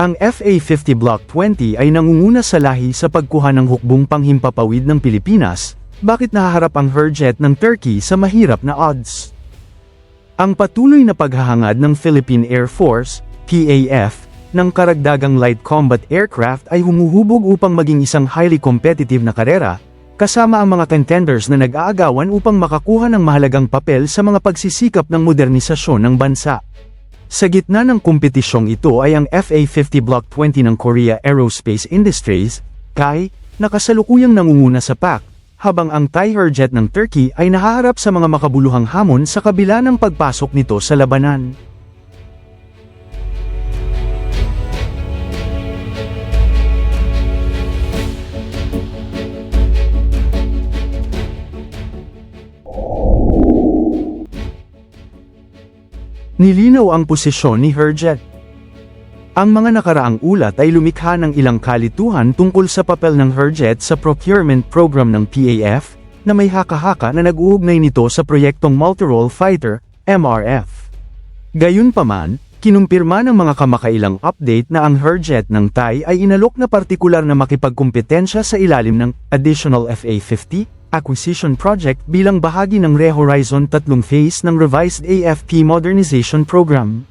Ang FA-50 Block 20 ay nangunguna sa lahi sa pagkuha ng hukbong panghimpapawid ng Pilipinas, bakit nahaharap ang Herjet ng Turkey sa mahirap na odds? Ang patuloy na paghahangad ng Philippine Air Force, PAF, ng karagdagang light combat aircraft ay humuhubog upang maging isang highly competitive na karera, kasama ang mga contenders na nag-aagawan upang makakuha ng mahalagang papel sa mga pagsisikap ng modernisasyon ng bansa. Sa gitna ng kompetisyong ito ay ang FA-50 Block 20 ng Korea Aerospace Industries, KAI, na kasalukuyang nangunguna sa PAC, habang ang Tiger ng Turkey ay nahaharap sa mga makabuluhang hamon sa kabila ng pagpasok nito sa labanan. Nilinaw ang posisyon ni Herjet. Ang mga nakaraang ulat ay lumikha ng ilang kalituhan tungkol sa papel ng Herjet sa procurement program ng PAF, na may haka-haka na nag-uugnay nito sa proyektong Multirole Fighter, MRF. Gayunpaman, kinumpirma ng mga kamakailang update na ang Herjet ng Thai ay inalok na partikular na makipagkumpetensya sa ilalim ng Additional FA-50 Acquisition Project bilang bahagi ng Re-Horizon tatlong phase ng revised AFP Modernization Program.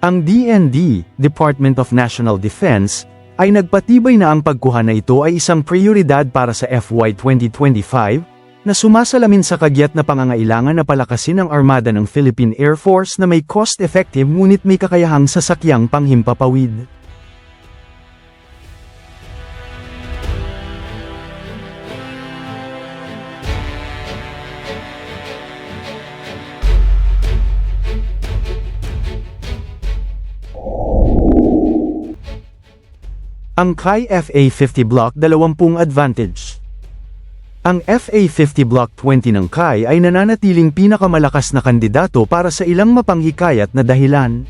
Ang DND, Department of National Defense, ay nagpatibay na ang pagkuha na ito ay isang prioridad para sa FY 2025, na sumasalamin sa kagyat na pangangailangan na palakasin ang armada ng Philippine Air Force na may cost-effective ngunit may kakayahang sasakyang panghimpapawid. Ang Kai FA-50 Block 20 Advantage Ang FA-50 Block 20 ng Kai ay nananatiling pinakamalakas na kandidato para sa ilang mapanghikayat na dahilan.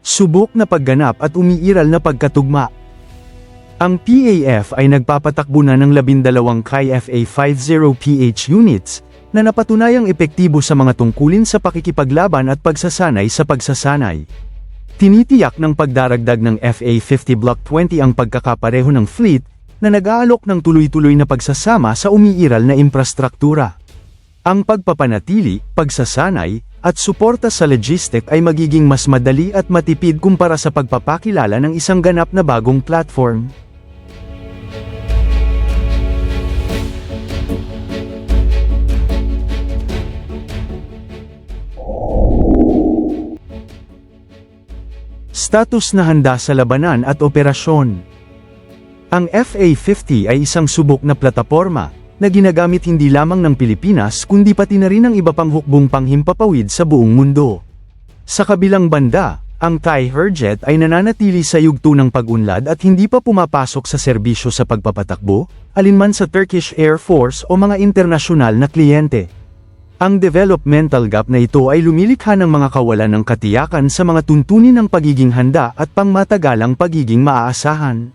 Subok na pagganap at umiiral na pagkatugma. Ang PAF ay nagpapatakbo na ng labindalawang Kai FA-50PH units, na napatunayang epektibo sa mga tungkulin sa pakikipaglaban at pagsasanay sa pagsasanay. Tinitiyak ng pagdaragdag ng FA-50 Block 20 ang pagkakapareho ng fleet, na nag-aalok ng tuloy-tuloy na pagsasama sa umiiral na infrastruktura. Ang pagpapanatili, pagsasanay, at suporta sa logistic ay magiging mas madali at matipid kumpara sa pagpapakilala ng isang ganap na bagong platform. Status na handa sa labanan at operasyon. Ang FA-50 ay isang subok na plataporma, na ginagamit hindi lamang ng Pilipinas kundi pati na rin ng iba pang hukbong panghimpapawid sa buong mundo. Sa kabilang banda, ang Thai Herjet ay nananatili sa yugto ng pag-unlad at hindi pa pumapasok sa serbisyo sa pagpapatakbo, alinman sa Turkish Air Force o mga internasyonal na kliyente. Ang developmental gap na ito ay lumilikha ng mga kawalan ng katiyakan sa mga tuntunin ng pagiging handa at pangmatagalang pagiging maaasahan.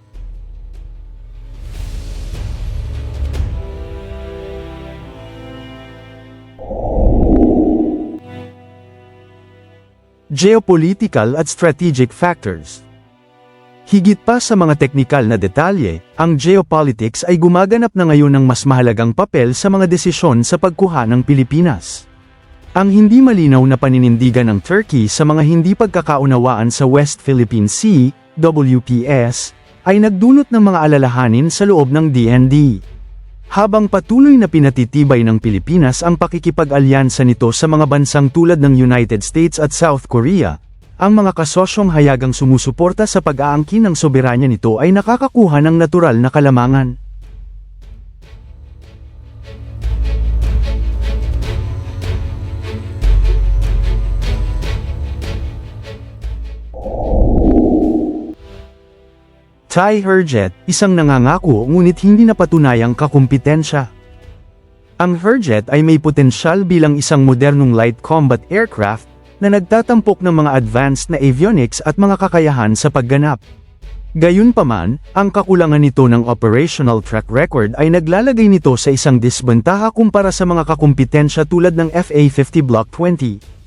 Geopolitical at strategic factors Higit pa sa mga teknikal na detalye, ang geopolitics ay gumaganap na ngayon ng mas mahalagang papel sa mga desisyon sa pagkuha ng Pilipinas. Ang hindi malinaw na paninindigan ng Turkey sa mga hindi pagkakaunawaan sa West Philippine Sea, WPS, ay nagdulot ng mga alalahanin sa loob ng DND. Habang patuloy na pinatitibay ng Pilipinas ang pakikipag-alyansa nito sa mga bansang tulad ng United States at South Korea, ang mga kasosyong hayagang sumusuporta sa pag-aangkin ng soberanya nito ay nakakakuha ng natural na kalamangan. Thai Herjet, isang nangangako ngunit hindi napatunayang kakumpetensya. Ang Herjet ay may potensyal bilang isang modernong light combat aircraft, na nagtatampok ng mga advanced na avionics at mga kakayahan sa pagganap. Gayunpaman, ang kakulangan nito ng operational track record ay naglalagay nito sa isang disbentaha kumpara sa mga kakumpetensya tulad ng FA-50 Block 20.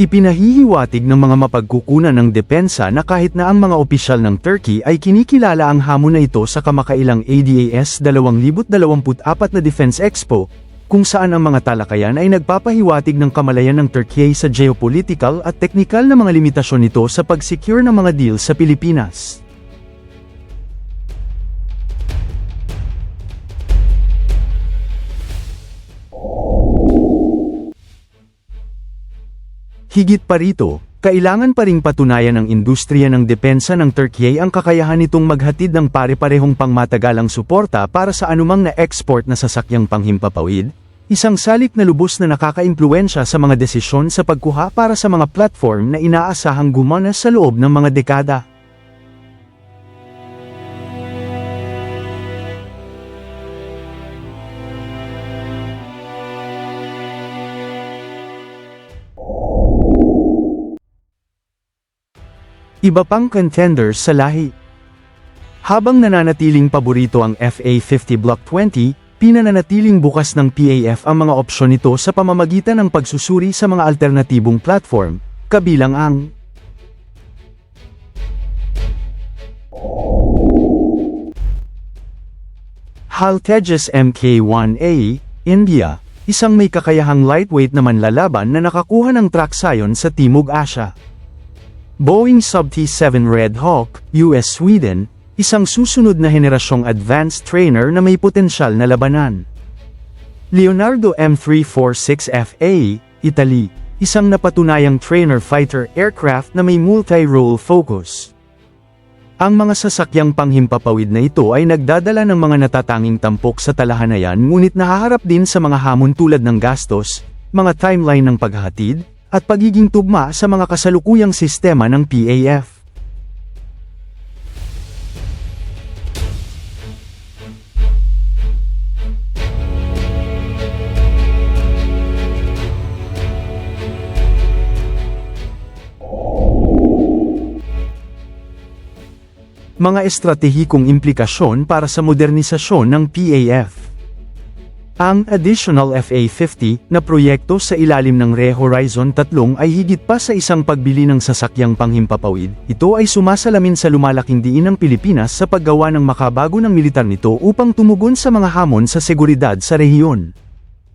Ipinahihiwatig ng mga mapagkukunan ng depensa na kahit na ang mga opisyal ng Turkey ay kinikilala ang hamon na ito sa kamakailang ADAS 2024 na Defense Expo, kung saan ang mga talakayan ay nagpapahiwatig ng kamalayan ng Turkey sa geopolitical at teknikal na mga limitasyon nito sa pag-secure ng mga deal sa Pilipinas. Higit pa rito, kailangan pa ring patunayan ng industriya ng depensa ng Turkey ang kakayahan nitong maghatid ng pare-parehong pangmatagalang suporta para sa anumang na-export na sasakyang panghimpapawid, isang salik na lubos na nakakaimpluensya sa mga desisyon sa pagkuha para sa mga platform na inaasahang gumana sa loob ng mga dekada. Iba pang contenders sa lahi. Habang nananatiling paborito ang FA50 Block 20, pinananatiling bukas ng PAF ang mga opsyon nito sa pamamagitan ng pagsusuri sa mga alternatibong platform, kabilang ang HAL Tejas Mk1A, India, isang may kakayahang lightweight na manlalaban na nakakuha ng traksyon sa Timog Asya. Boeing Sub T-7 Red Hawk, US Sweden, isang susunod na henerasyong advanced trainer na may potensyal na labanan. Leonardo M346FA, Italy, isang napatunayang trainer fighter aircraft na may multi-role focus. Ang mga sasakyang panghimpapawid na ito ay nagdadala ng mga natatanging tampok sa talahanayan ngunit nahaharap din sa mga hamon tulad ng gastos, mga timeline ng paghahatid, at pagiging tugma sa mga kasalukuyang sistema ng PAF. Mga estratehikong implikasyon para sa modernisasyon ng PAF. Ang additional FA-50 na proyekto sa ilalim ng Re Horizon 3 ay higit pa sa isang pagbili ng sasakyang panghimpapawid. Ito ay sumasalamin sa lumalaking diin ng Pilipinas sa paggawa ng makabago ng militar nito upang tumugon sa mga hamon sa seguridad sa rehiyon.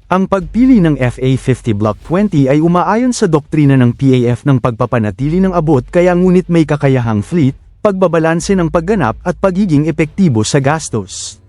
Ang pagpili ng FA-50 Block 20 ay umaayon sa doktrina ng PAF ng pagpapanatili ng abot kaya ngunit may kakayahang fleet, pagbabalanse ng pagganap at pagiging epektibo sa gastos.